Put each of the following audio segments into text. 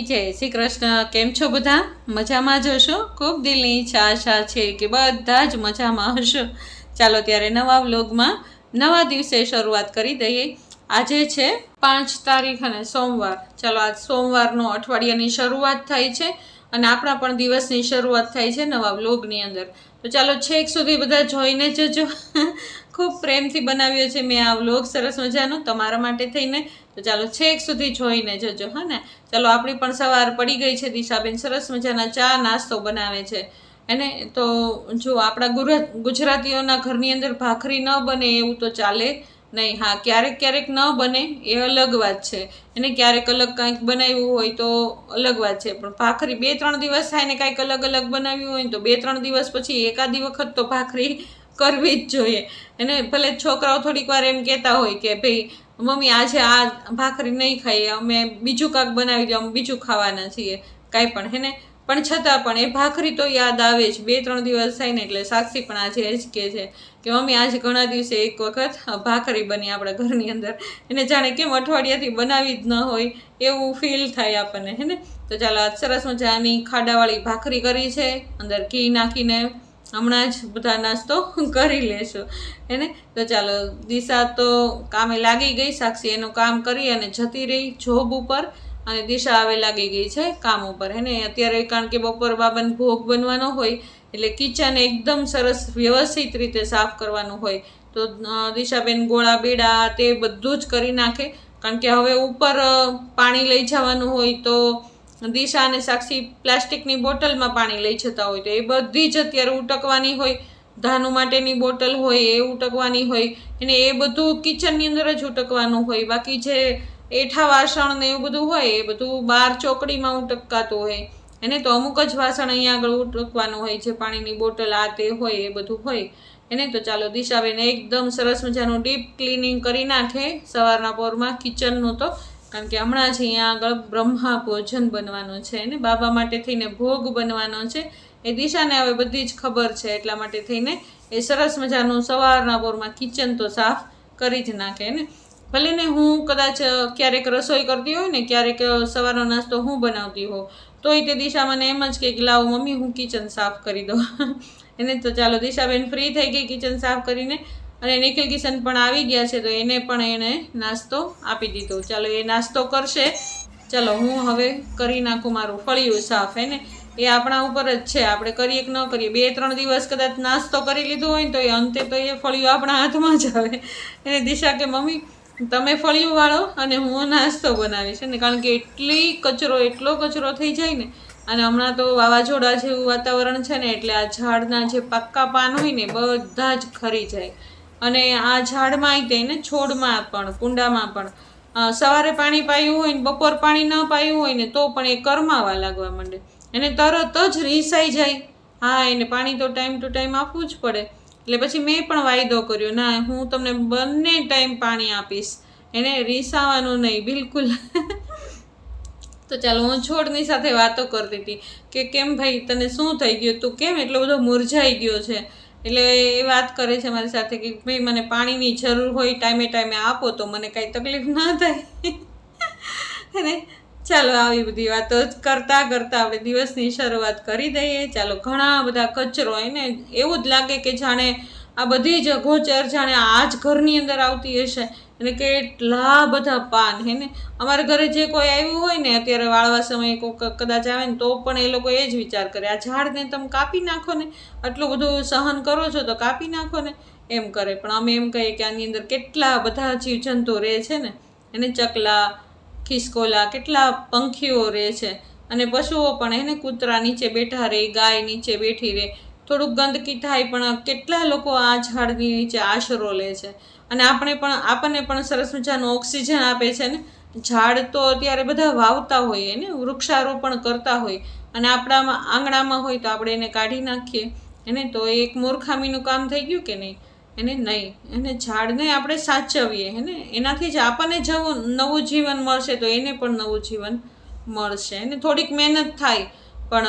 જય શ્રી કૃષ્ણ. કેમ છો બધા? મજામાં જ હશો? ખૂબ દિલની ઈચ્છા, આશા છે કે બધા જ મજામાં હશો. ચાલો ત્યારે નવા વ્લોગમાં નવા દિવસે શરૂઆત કરી દઈએ. આજે છે પાંચ તારીખ અને સોમવાર. ચાલો, આજ સોમવારનો અઠવાડિયાની શરૂઆત થાય છે અને આપણા પણ દિવસની શરૂઆત થાય છે નવા વ્લોગની અંદર. તો ચાલો, છેક સુધી બધા જોઈને જજો. ખૂબ પ્રેમથી બનાવ્યો છે મેં આ વ્લોગ. સરસ મજાનો. તમારા માટે થઈને તો ચાલો છેક સુધી જોઈને જજો, હા ને? ચાલો, આપણી પણ સવાર પડી ગઈ છે, દિશાબેન સરસ મજાના ચા નાસ્તો બનાવે છે. એને તો જો આપણા ગુજરાતીઓના ઘરની અંદર ભાખરી ન બને એવું તો ચાલે નહીં. હા, ક્યારેક ક્યારેક ન બને એ અલગ વાત છે. એને ક્યારેક અલગ કાંઈક બનાવ્યું હોય તો અલગ વાત છે. પણ ભાખરી બે ત્રણ દિવસ થાય ને કાંઈક અલગ અલગ બનાવ્યું હોય તો બે ત્રણ દિવસ પછી એકાદી વખત તો ભાખરી કરવી જ જોઈએ. અને ભલે છોકરાઓ થોડીક વાર એમ કહેતા હોય કે ભાઈ મમ્મી, આજે આ ભાખરી નહીં ખાઈએ, અમે બીજું કાંક બનાવી દો અમે બીજું ખાવાના છીએ. કાંઈ પણ હેને પણ છતાં પણ એ ભાખરી તો યાદ આવે જ. બે, ત્રણ દિવસ થાય ને એટલે સાક્ષી પણ આજે એ જ કહે છે કે, મમ્મી, આજે ઘણા દિવસે એક વખત ભાખરી બની આપણા ઘરની અંદર. એને જાણે કેમ અઠવાડિયાથી બનાવી જ ન હોય એવું ફીલ થાય આપણને હેને તો ચાલો સરસ મજાની ખાડાવાળી ભાખરી કરી છે. અંદર ઘી નાખીને હમણાં જ બધા નાસ્તો કરી લેશું હેને તો ચાલો, દિશા તો કામે લાગી ગઈ, સાક્ષી એનું કામ કરી અને જતી રહી જોબ ઉપર અને દિશા હવે લાગી ગઈ છે કામ ઉપર હેને અત્યારે કારણ કે બપોર બાબાને ભોગ બનવાનો હોય, એટલે કિચન એકદમ સરસ વ્યવસ્થિત રીતે સાફ કરવાનું હોય, તો દિશાબેન ગોળા બેડા તે બધું જ કરી નાખે, કારણ કે હવે ઉપર પાણી લઈ જવાનું હોય તો દિશા અને સાક્ષી પ્લાસ્ટિકની બોટલમાં પાણી લઈ જતા હોય તો એ બધી જ અત્યારે ઉટકવાની હોય. ધાનુ માટેની બોટલ હોય, એ ઉટકવાની હોય. અને એ બધું કિચનની અંદર જ ઉટકવાનું હોય. બાકી જે એઠા વાસણ ને એવું બધું હોય, એ બધું બહાર ચોકડીમાં ઉટકાતું હોય. એને તો અમુક જ વાસણ અહીંયા આગળ ઉટકવાનું હોય, જે પાણીની બોટલ આ તે હોય, એ બધું હોય. એને તો ચાલો દિશાબેન એકદમ સરસ મજાનું ડીપ ક્લિનિંગ કરી નાખે. સવારના પોરમાં કિચનનું તો કારણ કે હમણાં જ અહીંયા આગળ બ્રહ્મા ભોજન બનવાનું છે ને? બાબા માટે થઈને ભોગ બનવાનો છે. એ દિશાને હવે બધી જ ખબર છે. એટલા માટે થઈને એ સરસ મજાનું સવારના પોરમાં કિચન તો સાફ કરી જ નાખે, ને? ભલે ને હું કદાચ ક્યારેક રસોઈ કરતી હોય ને, ક્યારેક સવારનો નાસ્તો હું બનાવતી હોઉં, તોય તે દિશા મને એમ જ કે લાવો મમ્મી, હું કિચન સાફ કરી દઉં. એને તો ચાલો દિશાબેન ફ્રી થઈ ગઈ કિચન સાફ કરીને અને નિખિલ કિશન પણ આવી ગયા છે, તો એને પણ એણે નાસ્તો આપી દીધો. ચાલો, એ નાસ્તો કરશે. ચાલો, હું હવે કરી નાખું મારું ફળિયું સાફ, હે ને? એ આપણા ઉપર જ છે. આપણે કરીએ કે ન કરીએ? બે, ત્રણ દિવસ કદાચ નાસ્તો કરી લીધો હોય ને તો એ અંતે તો એ ફળિયું આપણા હાથમાં જ આવે. એને દિશા કે, મમ્મી, તમે ફળિયું વાળો અને હું નાસ્તો બનાવીશ. ને? કારણ કે એટલી કચરો, એટલો કચરો થઈ જાય ને, અને હમણાં તો વાવાઝોડા જેવું વાતાવરણ છે ને, એટલે આ ઝાડના જે પાક્કા પાન હોય ને બધા જ ખરી જાય. અને આ ઝાડમાં તે ને છોડમાં પણ, કુંડામાં પણ. સવારે પાણી પાયું હોય ને, બપોર પાણી ન પાયું હોય ને, તો પણ એ કરમાવા લાગવા માંડે. એને તરત જ રીસાઈ જાય. હા, એને પાણી તો ટાઈમ ટુ ટાઈમ આપવું જ પડે. એટલે પછી મેં પણ વાયદો કર્યો, ના, હું તમને બંને ટાઈમ પાણી આપીશ. એને રીસાવાનું નહીં, બિલકુલ. તો ચાલો, હું છોડની સાથે વાતો કરતી હતી કે, કેમ ભાઈ, તને શું થઈ ગયું? તું કેમ એટલો બધો મુરઝાઈ ગયો છે? એટલે એ વાત કરે છે મારી સાથે કે ભાઈ, મને પાણીની જરૂર હોય ટાઈમે ટાઈમે આપો તો મને કાંઈ તકલીફ ના થાય. અને ચાલો, આવી બધી વાતો કરતાં કરતાં આપણે દિવસની શરૂઆત કરી દઈએ. ચાલો, ઘણા બધા કચરો એને એવું જ લાગે કે જાણે આ બધી જ ગોચર જાણે આ જ ઘરની અંદર આવતી હશે. અને કેટલા બધા પાન હે ને? અમારા ઘરે જે કોઈ આવ્યું હોય ને, અત્યારે વાળવા સમયે કોઈ કદાચ આવે ને, તો પણ એ લોકો એ જ વિચાર કરે. આ ઝાડને તમે કાપી નાખો ને, આટલું બધું સહન કરો છો તો કાપી નાખો ને, એમ કરે. પણ અમે એમ કહીએ કે આની અંદર કેટલા બધા જીવજંતુ રહે છે ને, એને ચકલા, ખિસકોલા, કેટલા પંખીઓ રહે છે. અને પશુઓ પણ એને કૂતરા નીચે બેઠા રહે, ગાય નીચે બેઠી રહે. થોડુંક ગંદકી થાય, પણ કેટલા લોકો આ ઝાડની નીચે આશરો લે છે? અને આપણે પણ, આપણને પણ સરસ મજાનું ઓક્સિજન આપે છે ને? ઝાડ તો અત્યારે બધા વાવતા હોઈએ ને વૃક્ષારોપણ કરતા હોય. અને આપણામાં આંગણામાં હોય તો આપણે એને કાઢી નાખીએ. એને તો એક મૂર્ખામીનું કામ થઈ ગયું કે નહીં? એને નહીં. એને ઝાડને આપણે સાચવીએ હેને એનાથી જ આપણને જવું, નવું જીવન મળશે તો એને પણ નવું જીવન મળશે. એને થોડીક મહેનત થાય, પણ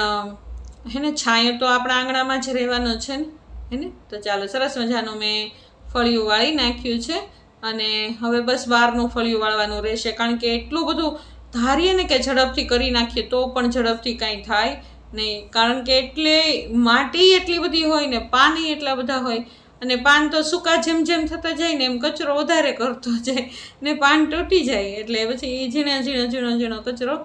હેને, છાંયો તો આપણા આંગણામાં જ રહેવાનો છે ને? હેને? તો ચાલો, સરસ મજાનું મેં ફળિયું વાળી નાખ્યું છે અને હવે બસ બહારનું ફળિયું વાળવાનું રહેશે. કારણ કે એટલું બધું ધારીએ ને કે ઝડપથી કરી નાખીએ તો પણ ઝડપથી કાંઈ થાય નહીં. કારણ કે એટલે માટી એટલી બધી હોય ને પાણી એટલા બધા હોય અને પાન તો સૂકા જેમ જેમ થતા જાય ને, એમ કચરો વધારે કરતો જાય ને પાન તૂટી જાય. એટલે પછી એ ઝીણા ઝીણો ઝીણો ઝીણો કચરો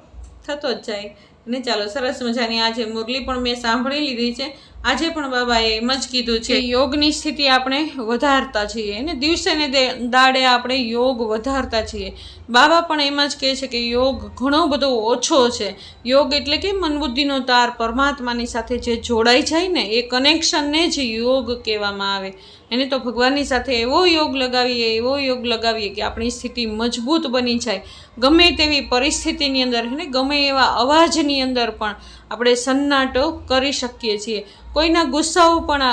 થતો જ જાય. ને ચાલો સરસ મજાની આજે મુરલી પણ મેં સાંભળી લીધી છે. આજે પણ બાબાએ એમ જ કીધું છે યોગની સ્થિતિ આપણે વધારતા છીએ ને દિવસે ને દાડે આપણે યોગ વધારતા છીએ. બાબા પણ એમ જ કહે છે કે યોગ ઘણો બધો ઓછો છે. યોગ એટલે કે મનબુદ્ધિનો તાર પરમાત્માની સાથે જે જોડાઈ જાય ને એ કનેક્શનને જ યોગ કહેવામાં આવે. એને તો ભગવાનની સાથે એવો યોગ લગાવીએ, એવો યોગ લગાવીએ કે આપણી સ્થિતિ મજબૂત બની જાય. ગમે તેવી પરિસ્થિતિની અંદર ને, ગમે એવા અવાજની અંદર પણ આપણે સન્નાટો કરી શકીએ છીએ. કોઈના ગુસ્સાઓ પણ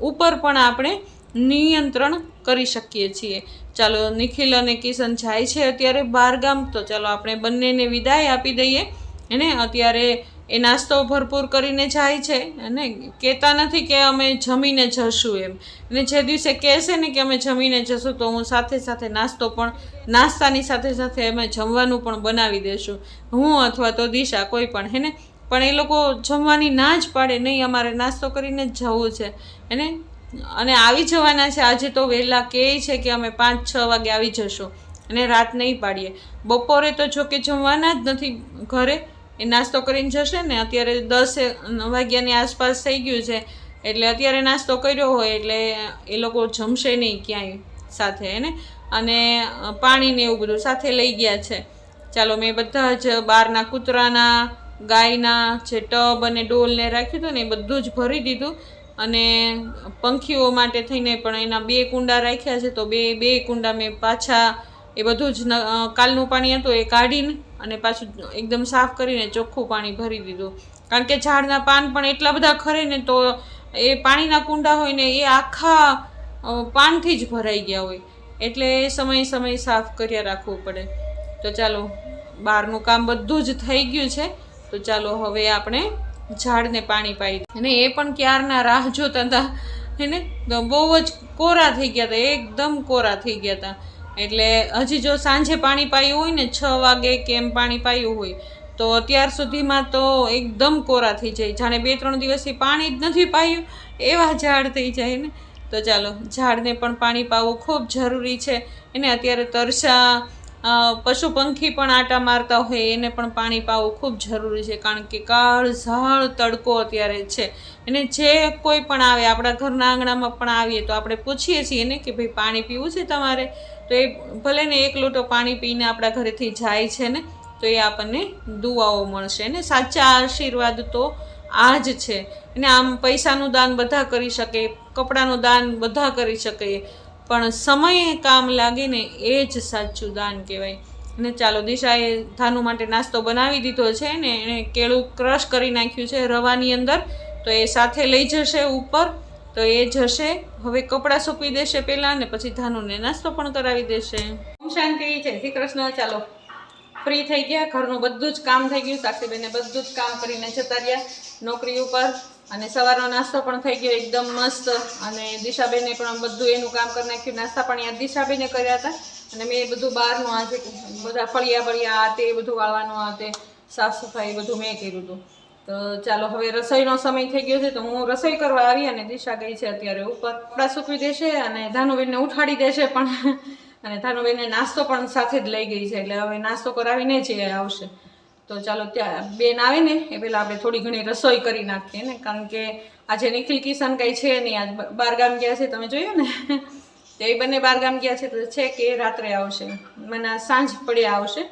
ઉપર પણ આપણે નિયંત્રણ કરી શકીએ છીએ. ચાલો નિખિલ અને કિશન જાય છે અત્યારે બહારગામ તો ચાલો આપણે બંનેને વિદાય આપી દઈએ. એને અત્યારે એ નાસ્તો ભરપૂર કરીને જાય છે અને કહેતા નથી કે અમે જમીને જશું એમ. અને જે દિવસે કહેશે ને કે અમે જમીને જશું, તો હું સાથે સાથે નાસ્તો પણ, નાસ્તાની સાથે સાથે અમે જમવાનું પણ બનાવી દેશું. હું અથવા તો દિશા કોઈ પણ હેને પણ એ લોકો જમવાની ના જ પાડે, નહીં, અમારે નાસ્તો કરીને જ જવું છે. એને, અને આવી જવાના છે, આજે તો વહેલા કહે છે કે અમે પાંચ છ વાગે આવી જશું અને રાત નહીં પાડીએ. બપોરે તો જો કે જમવાના જ નથી ઘરે, એ નાસ્તો કરીને જશે ને, અત્યારે દસ વાગ્યાની આસપાસ થઈ ગયું છે, એટલે અત્યારે નાસ્તો કર્યો હોય, એટલે એ લોકો જમશે નહીં ક્યાંય સાથે એને અને પાણીને એવું બધું સાથે લઈ ગયા છે. ચાલો, મેં બધા જ બહારના કૂતરાના ગાયના જે ટબ અને ડોલને રાખ્યું હતું ને એ બધું જ ભરી દીધું. અને પંખીઓ માટે થઈને પણ એના બે કુંડા રાખ્યા છે. તો બે બે કુંડા મેં પાછા એ બધું જ કાલનું પાણી હતું એ કાઢીને અને પાછું એકદમ સાફ કરીને ચોખ્ખું પાણી ભરી દીધું. કારણ કે ઝાડના પાન પણ એટલા બધા ખરે ને તો એ પાણીના કુંડા હોય ને એ આખા પાનથી જ ભરાઈ ગયા હોય. એટલે સમય સમય સાફ કર્યા રાખવું પડે. તો ચાલો, બહારનું કામ બધું જ થઈ ગયું છે. તો ચાલો હવે આપણે ઝાડને પાણી પાઈ અને એ પણ ક્યારના રાહ જોતા હતા એને બહુ જ કોરા થઈ ગયા હતા, એકદમ કોરા થઈ ગયા હતા. એટલે હજી જો સાંજે પાણી પાયું હોય ને, છ વાગે કે એમ પાણી પાયું હોય, તો અત્યાર સુધીમાં તો એકદમ કોરા થઈ જાય. જાણે બે ત્રણ દિવસથી પાણી જ નથી પાયું, એવા ઝાડ થઈ જાય ને તો ચાલો, ઝાડને પણ પાણી પાવું ખૂબ જરૂરી છે. એને અત્યારે તરસા પશુ પંખી પણ આટા મારતા હોય, એને પણ પાણી પાવું ખૂબ જરૂરી છે, કારણ કે કાળઝાળ તડકો અત્યારે છે. અને જે કોઈ પણ આવે, આપણા ઘરના આંગણામાં પણ આવીએ તો આપણે પૂછીએ છીએ ને કે ભાઈ, પાણી પીવું છે તમારે? તો એ ભલે ને એક લોટો પાણી પીને આપણા ઘરેથી જાય છે ને, તો એ આપણને દુઆઓ મળશે. ને સાચા આશીર્વાદ તો આ જ છે. અને આમ પૈસાનું દાન બધા કરી શકે, કપડાનું દાન બધા કરી શકે. પણ સમયે કામ લાગે ને એ જ સાચું દાન કહેવાય. ને ચાલો, દિશાએ ધાનુ માટે નાસ્તો બનાવી દીધો છે ને, એણે કેળું ક્રશ કરી નાખ્યું છે રવાની અંદર. તો એ સાથે લઈ જશે ઉપર, તો એ જશે. હવે કપડાં સોંપી દેશે પહેલાં ને પછી ધાનુને નાસ્તો પણ કરાવી દેશે. શાંતિ, જય શ્રી કૃષ્ણ. ચાલો, ફ્રી થઈ ગયા. ઘરનું બધું જ કામ થઈ ગયું. સાક્ષીબેને બધું જ કામ કરીને જતા રહ્યા. નોકરી ઉપર અને સવારનો નાસ્તો પણ થઈ ગયો એકદમ મસ્ત. અને દિશાબેને પણ બધું એનું કામ કરી નાખ્યું. નાસ્તા પણ યાદ દિશાબેને કર્યા હતા. અને મેં બધું બહારનું આજે બધા ફળિયા ફળિયા આ તે બધું વાળવાનું, આ તે સાફ સફાઈ બધું મેં કર્યું હતું. તો ચાલો, હવે રસોઈનો સમય થઈ ગયો છે, તો હું રસોઈ કરવા આવી અને દિશા ગઈ છે અત્યારે ઉપર. કપડાં સૂકવી દેશે અને ધાનુબેનને ઉઠાડી દેશે પણ. અને ધાનુબેનને નાસ્તો પણ સાથે જ લઈ ગઈ છે, એટલે હવે નાસ્તો કરાવીને જ આવશે. તો ચાલો ત્યાં બેન આવે ને, એ પહેલાં આપણે થોડી ઘણી રસોઈ કરી નાખીએ ને, કારણ કે આજે નિખિલ કિશન કંઈ છે નહીં, આજ બારગામ ગયા છે, તમે જોયું ને? તો એ બંને બારગામ ગયા છે, તો છે કે રાત્રે આવશે, મને સાંજ પડ્યા આવશે.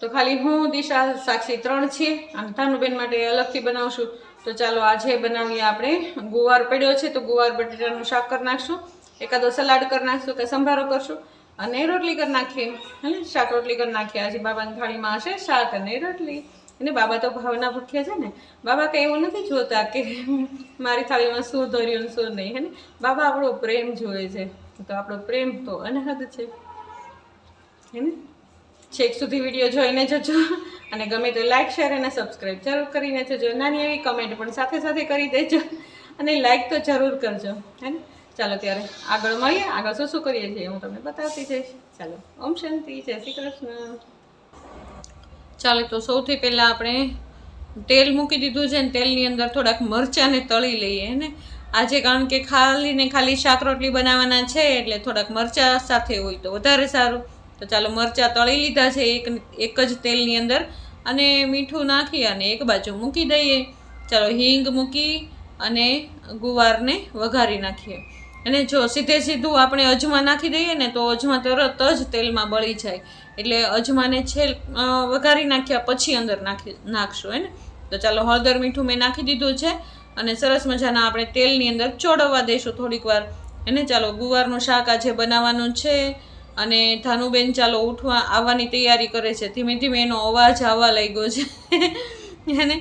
તો ખાલી હું, દિશા, સાક્ષી ત્રણ છીએ, અને ધાનુબેન માટે અલગથી બનાવશું. તો ચાલો આજે બનાવીએ આપણે ગુવાર પડ્યો છે, તો ગુવાર બટેટાનું શાક કરી નાખશું, એકાદો સલાડ કરી નાખશું કે સંભારો કરશું. અને રોટલી કરી નાખીએ, હે શાક રોટલી કરી નાખીએ. આજે બાબાની થાળીમાં હશે શાક અને રોટલી. અને બાબા તો ભાવના ભૂખ્યા છે ને. બાબા કંઈ એવું નથી જોતા કે મારી થાળીમાં શું ધર્યું શું નહીં, હે બાબા આપણો પ્રેમ જોવે છે. તો આપણો પ્રેમ તો અનહદ છે. હે ને? છેક સુધી વીડિયો જોઈને જજો. અને ગમે તો લાઈક શેર અને સબસ્ક્રાઈબ જરૂર કરીને જજો. નાની એવી કમેન્ટ પણ સાથે સાથે કરી દેજો. અને લાઈક તો જરૂર કરજો. હે ને? ચાલો ત્યારે આગળ મળીએ. આગળ શું શું કરીએ છીએ હું તમને બતાવતી જઈશ. ચાલો. ઓમ શાંતિ. જય શ્રી કૃષ્ણ. ચાલે, તો સૌથી પહેલાં આપણે તેલ મૂકી દીધું છે ને તેલની અંદર થોડાક મરચાંને તળી લઈએ ને? આજે કારણ કે ખાલી ને ખાલી શાક રોટલી બનાવવાના છે એટલે થોડાક મરચાં સાથે હોય તો વધારે સારું. તો ચાલો, મરચાં તળી લીધા છે એક એક જ તેલની અંદર અને મીઠું નાખી અને એક બાજુ મૂકી દઈએ. ચાલો, હિંગ મૂકી અને ગુવારને વઘારી નાખીએ. અને જો સીધે સીધું આપણે અજમા નાખી દઈએ ને તો અજમા તરત જ તેલમાં બળી જાય. એટલે અજમાને છેલ વઘારી નાખ્યા પછી અંદર નાખી, નાખશું હે ને? તો ચાલો હળદર મીઠું મેં નાખી દીધું છે અને સરસ મજાના આપણે તેલની અંદર ચોડવવા દઈશું થોડીક વાર. એને ચાલો ગુવારનું શાક આજે બનાવવાનું છે અને ધાનુબેન ચાલો ઉઠવા આવવાની તૈયારી કરે છે. ધીમે ધીમે એનો અવાજ આવવા લાગ્યો છે. એને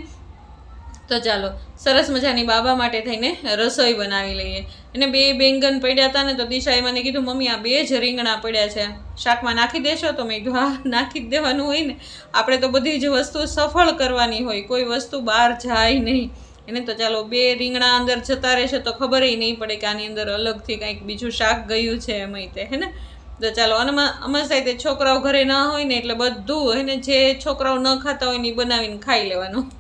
તો ચાલો સરસ મજાની બાબા માટે થઈને રસોઈ બનાવી લઈએ. અને બે બેંગન પડ્યા હતા ને તો દિશાએ મને કીધું, મમ્મી, આ બે જ રીંગણા પડ્યા છે. શાકમાં નાખી દેશો તો મેં કીધું, હા, નાખી જ દેવાનું હોય ને. આપણે તો બધી જ વસ્તુ સફળ કરવાની હોય. કોઈ વસ્તુ બહાર જાય નહીં. એને તો ચાલો બે રીંગણા અંદર જતા રહેશે તો ખબર નહીં પડે કે આની અંદર અલગથી કંઈક બીજું શાક ગયું છે એમ તે, હે ને? તો ચાલો અને અમારી સાઈડે છોકરાઓ ઘરે ના હોય ને એટલે બધું, હે ને, જે છોકરાઓ ન ખાતા હોય ને એ બનાવીને ખાઈ લેવાનું.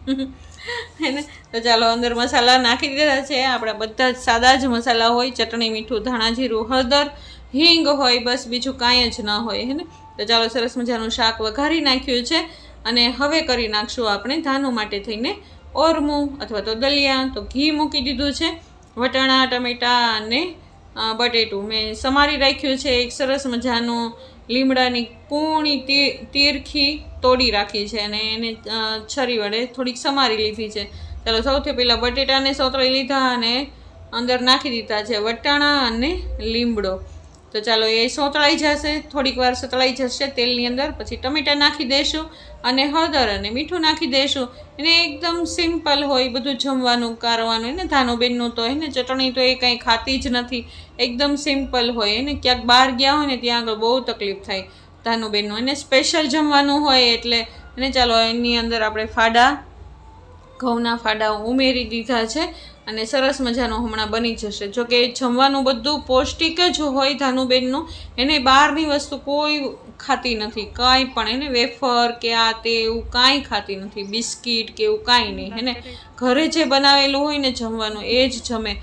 હે ને તો ચાલો અંદર મસાલા નાખી દીધા છે. આપણા બધા જ સાદા જ મસાલા હોય. ચટણી, મીઠું, ધાણા, જીરું, હળદર, હિંગ હોય, બસ બીજું કાંઈ જ ન હોય હે ને તો ચાલો સરસ મજાનું શાક વઘારી નાખ્યું છે. અને હવે કરી નાખશું આપણે ધાનું માટે થઈને ઓરમું અથવા તો દલિયા. તો ઘી મૂકી દીધું છે. વટાણા, ટમેટાં અને બટેટું. મેં સમારી રાખ્યું છે. એક સરસ મજાનું લીમડાની તી- તીરખી તોડી રાખી છે અને એને છરી વડે થોડીક સમારી લીધી છે. ચાલો, સૌથી પહેલાં બટેટાને સોતરી લીધા અને અંદર નાખી દીધા છે વટાણા અને લીમડો. તો ચાલો, એ સોતળાઈ જશે, થોડીક વાર સતળાઈ જશે તેલની અંદર, પછી ટમેટાં નાખી દઈશું અને હળદર અને મીઠું નાખી દઈશું એને એકદમ સિમ્પલ હોય, બધું જમવાનું, કારવાનું, એને ધાનુબેનનું તો, એને ચટણી તો એ કંઈ ખાતી જ નથી. એકદમ સિમ્પલ હોય એને. ક્યાંક બહાર ગયા હોય ને ત્યાં આગળ બહુ તકલીફ થાય. ધાનુબેનનું એને સ્પેશિયલ જમવાનું હોય એટલે એને ચાલો એની અંદર આપણે ફાડા, ઘઉંના ફાડા ઉમેરી દીધા છે અને સરસ મજાનું હમણાં બની જશે. જો કે જમવાનું બધું પૌષ્ટિક જ હોય ધાનુબેનનું, એને બહારની વસ્તુ કોઈ ખાતી નથી. કાંઈ પણ એને વેફર કે આ તે એવું કાંઈ ખાતી નથી. બિસ્કિટ કે એવું કાંઈ નહીં એને ઘરે જે બનાવેલું હોય ને જમવાનું, એ જ જમે.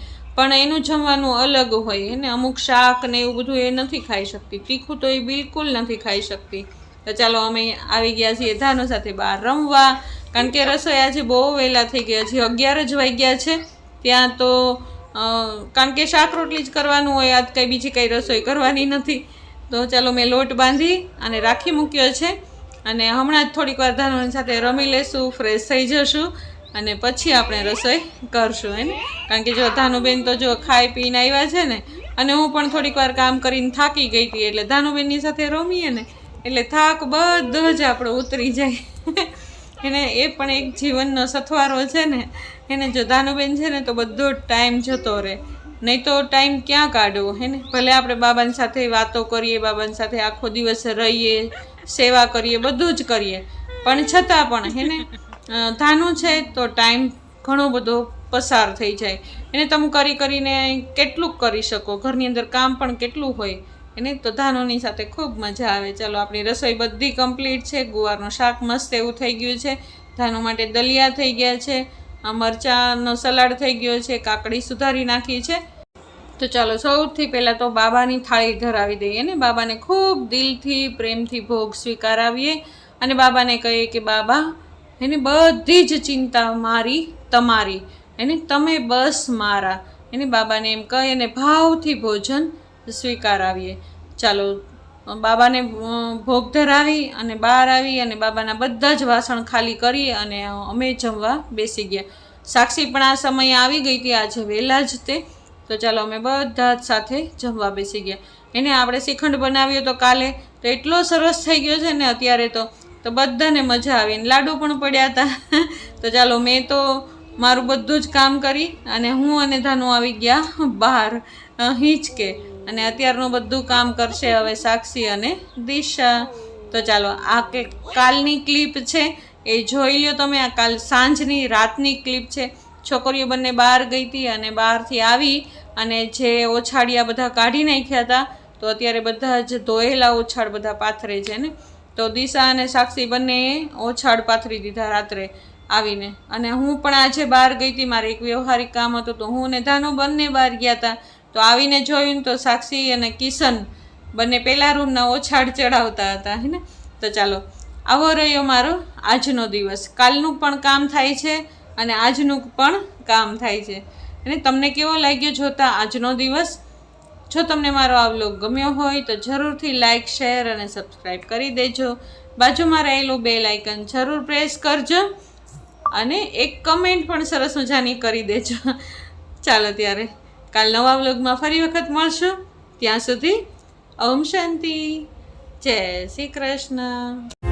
પણ એનું જમવાનું અલગ હોય, એને અમુક શાક ને એવું બધું એ નથી ખાઈ શકતી. તીખું તો એ બિલકુલ નથી ખાઈ શકતી. તો ચાલો અમે આવી ગયા છીએ ધાનો સાથે બહાર રમવા. કારણ કે રસોઈ આજે બહુ વહેલા થઈ ગયા છે અગિયાર જ વાગ્યા છે. ત્યાં તો કારણ કે શાક રોટલી જ કરવાનું હોય, આજ કંઈ બીજી કંઈ રસોઈ કરવાની નથી. તો ચાલો મેં લોટ બાંધી અને રાખી મૂક્યો છે. અને હમણાં જ થોડીક વાર ધાનોની સાથે રમી લેશું, ફ્રેશ થઈ જશું. અને પછી આપણે રસોઈ કરશું એને કારણ કે જો ધાનુબેન તો જો ખાઈ પીને આવ્યા છે ને, અને હું પણ થોડીક વાર કામ કરીને થાકી ગઈ હતી, એટલે ધાનુબેનની સાથે રમીએ ને, એટલે થાક બધો જ આપણો ઉતરી જાય. એને એ પણ એક જીવનનો સથવારો છે ને, એને જો ધાનુબેન છે ને તો બધો ટાઈમ જતો રહે. નહીં તો ટાઈમ ક્યાં કાઢવો, હે ને? ભલે આપણે બાબાની સાથે વાતો કરીએ, બાબાની સાથે આખો દિવસ રહીએ, સેવા કરીએ, બધું જ કરીએ. પણ છતાં પણ, હે ને ધાનું છે તો ટાઈમ ઘણો બધો પસાર થઈ જાય. એને તમે કરી કરીને કેટલું કરી શકો? ઘરની અંદર કામ પણ કેટલું હોય એને તો ધાનોની સાથે ખૂબ મજા આવે. ચાલો, આપણી રસોઈ બધી કમ્પ્લીટ છે. ગુવારનું શાક મસ્ત એવું થઈ ગયું છે. ધાનો માટે દલિયા થઈ ગયા છે. મરચાંનો સલાડ થઈ ગયો છે. કાકડી સુધારી નાખી છે. તો ચાલો, સૌથી પહેલાં તો બાબાની થાળી ધરાવી દઈએ ને. બાબાને ખૂબ દિલથી, પ્રેમથી ભોગ સ્વીકારાવીએ અને બાબાને કહીએ કે, બાબા એને બધી જ ચિંતા મારી, તમારી. એને તમે બસ મારા. એને બાબાને એમ કહી અને ભાવથી ભોજન સ્વીકારાવીએ. ચાલો, બાબાને ભોગ ધરાવી અને બહાર આવી અને બાબાના બધા જ વાસણ ખાલી કરી અને અમે જમવા બેસી ગયા. સાક્ષી પણ આ સમયે આવી ગઈ હતી, આજે વહેલા જ તે. તો ચાલો, અમે બધા જ સાથે જમવા બેસી ગયા. એને આપણે શ્રીખંડ બનાવ્યો તો કાલે તો એટલો સરસ થઈ ગયો છે ને અત્યારે તો તો બધાને મજા આવી અને લાડુ પણ પડ્યા હતા. તો ચાલો મેં તો મારું બધું જ કામ કરી અને હું અને ધાનુ આવી ગયા બહાર હિંચકે. અને અત્યારનું બધું કામ કરશે હવે સાક્ષી અને દિશા. તો ચાલો, આ કે કાલની ક્લિપ છે, એ જોઈ લ્યો તમે. આ કાલ સાંજની, રાતની ક્લિપ છે. છોકરીઓ બંને બહાર ગઈ હતી અને બહારથી આવી અને જે ઓછાડિયા બધા કાઢી નાખ્યા હતા, તો અત્યારે બધા જ ધોયેલા ઓછાડ બધા પાથરે છે ને. તો દિશા અને સાક્ષી બંને ઓછાડ પાથરી દીધા રાત્રે આવીને. અને હું પણ આજે બહાર ગઈ હતી, મારે એક વ્યવહારિક કામ હતું, તો હું ને ધાનુ બંને બહાર ગયા હતા. તો આવીને જોયું તો સાક્ષી અને કિશન બંને પહેલા રૂમના ઓછાડ ચડાવતા હતા, હે ને? તો ચાલો, આવો રહ્યો મારો આજનો દિવસ. કાલનું પણ કામ થાય છે અને આજનું પણ કામ થાય છે. અને તમને કેવો લાગ્યો જોતા આજનો દિવસ? જો તમને મારો આ વ્લોગ ગમ્યો હોય તો જરૂરથી લાઇક શેર અને સબસ્ક્રાઈબ કરી દેજો. બાજુમાં રહેલું બે લાઇકન જરૂર પ્રેસ કરજો અને એક કમેન્ટ પણ સરસ મજાની કરી દેજો. ચાલો ત્યારે કાલ નવા વ્લોગમાં ફરી વખત મળશું. ત્યાં સુધી ઓમ શાંતિ. જય શ્રી કૃષ્ણ.